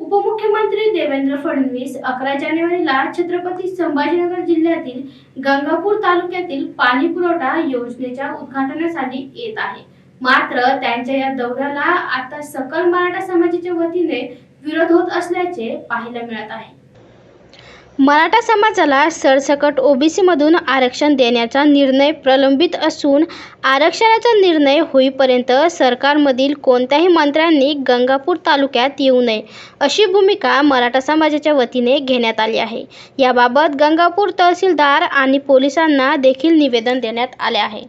उपमुख्यमंत्री देवेंद्र फडणवीस अकरा जानेवारीला छत्रपती संभाजीनगर जिल्ह्यातील गंगापूर तालुक्यातील पाणी पुरवठा योजनेच्या उद्घाटनासाठी येत आहे. मात्र त्यांच्या या दौऱ्याला आता सकल मराठा समाजाच्या वतीने विरोध होत असल्याचे पाहायला मिळत आहे. मराठा समाजाला सरसकट ओबीसीमधून आरक्षण देण्याचा निर्णय प्रलंबित असून आरक्षणाचा निर्णय होईपर्यंत सरकारमधील कोणत्याही मंत्र्यांनी गंगापूर तालुक्यात येऊ नये अशी भूमिका मराठा समाजाच्या वतीने घेण्यात आली आहे. याबाबत गंगापूर तहसीलदार आणि पोलिसांना देखील निवेदन देण्यात आले आहे.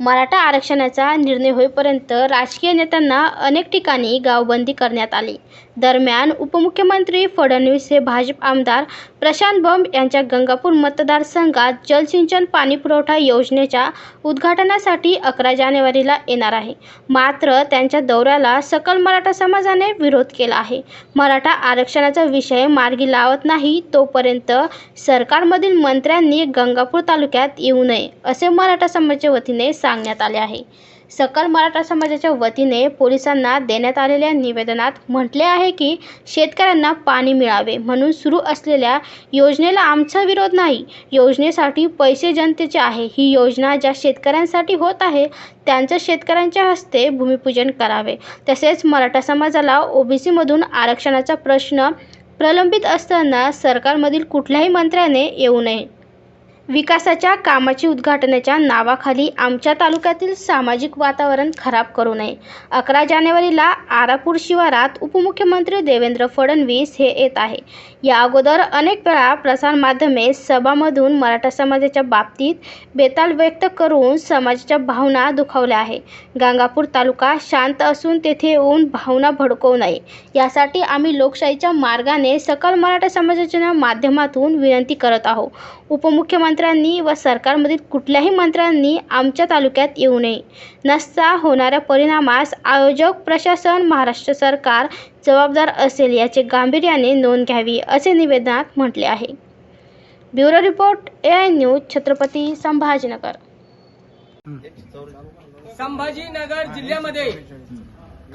मराठा आरक्षणाचा निर्णय होईपर्यंत राजकीय नेत्यांना अनेक ठिकाणी गावबंदी करण्यात आली. दरम्यान उपमुख्यमंत्री फडणवीस हे भाजप आमदार प्रशांत बंब यांच्या गंगापूर मतदारसंघात जलसिंचन पाणीपुरवठा योजनेच्या उद्घाटनासाठी अकरा जानेवारीला येणार आहे. मात्र त्यांच्या दौऱ्याला सकल मराठा समाजाने विरोध केला आहे. मराठा आरक्षणाचा विषय मार्गी लावत नाही तोपर्यंत सरकारमधील मंत्र्यांनी गंगापूर तालुक्यात येऊ नये असे मराठा समाजाच्या वतीने सांगण्यात आले आहे. सकल मराठा समाजाच्या वतीने पोलिसांना देण्यात आलेल्या निवेदनात म्हटले आहे की शेतकऱ्यांना पाणी मिळावे म्हणून सुरू असलेल्या योजनेला आमचा विरोध नाही. योजनेसाठी पैसे जनतेचे आहे. ही योजना ज्या शेतकऱ्यांसाठी होत आहे त्यांचं शेतकऱ्यांच्या हस्ते भूमिपूजन करावे. तसेच मराठा समाजाला ओबीसीमधून आरक्षणाचा प्रश्न प्रलंबित असताना सरकारमधील कुठल्याही मंत्र्याने येऊ नये. विकासाच्या कामाची उद्घाटनाच्या नावाखाली आमच्या तालुक्यातील सामाजिक वातावरण खराब करू नये. अकरा जानेवारीला आरापूर शिवारात उपमुख्यमंत्री देवेंद्र फडणवीस हे येत आहे. या अगोदर अनेक वेळा प्रसारमाध्यमे सभामधून मराठा समाजाच्या बाबतीत बेताल व्यक्त करून समाजाच्या भावना दुखावल्या आहे. गंगापूर तालुका शांत असून तेथे येऊन भावना भडकवू नये. यासाठी आम्ही लोकशाहीच्या मार्गाने सकल मराठा समाजाच्या माध्यमातून विनंती करत आहोत. मंत्र्यांनी व सरकारमधील कुठल्याही मंत्र्यांनी आमच्या तालुक्यात येऊ नये. नसता होणाऱ्या परिणामास आयोजक प्रशासन महाराष्ट्र सरकार जबाबदार असेल याचे गांभीर्याने नोंद घ्यावी असे निवेदनात म्हटले आहे. Bureau report A I news Chhatrapati Sambhajinagar. Sambhajinagar जिल्ह्यामध्ये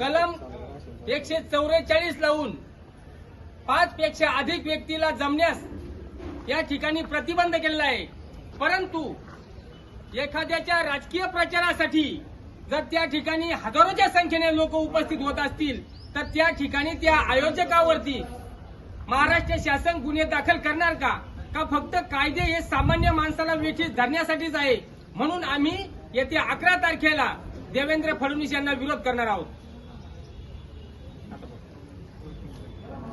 कलम एकशे चौवेचाळीस लावून पाच पेक्षा अधिक व्यक्तीला जमण्यास या ठिकाणी प्रतिबंध केलेला आहे. परंतु एखाद्याच्या राजकीय प्रचारासाठी जर त्या ठिकाणी हजारोच्या संख्येने लोक उपस्थित होत असतील तर त्या ठिकाणी त्या आयोजकावरती महाराष्ट्र शासन गुन्हे दाखल करणार का? का फक्त कायदे हे सामान्य माणसाला वेठीस धरण्यासाठीच आहे? म्हणून आम्ही येत्या अकरा तारखेला देवेंद्र फडणवीस यांना विरोध करणार आहोत.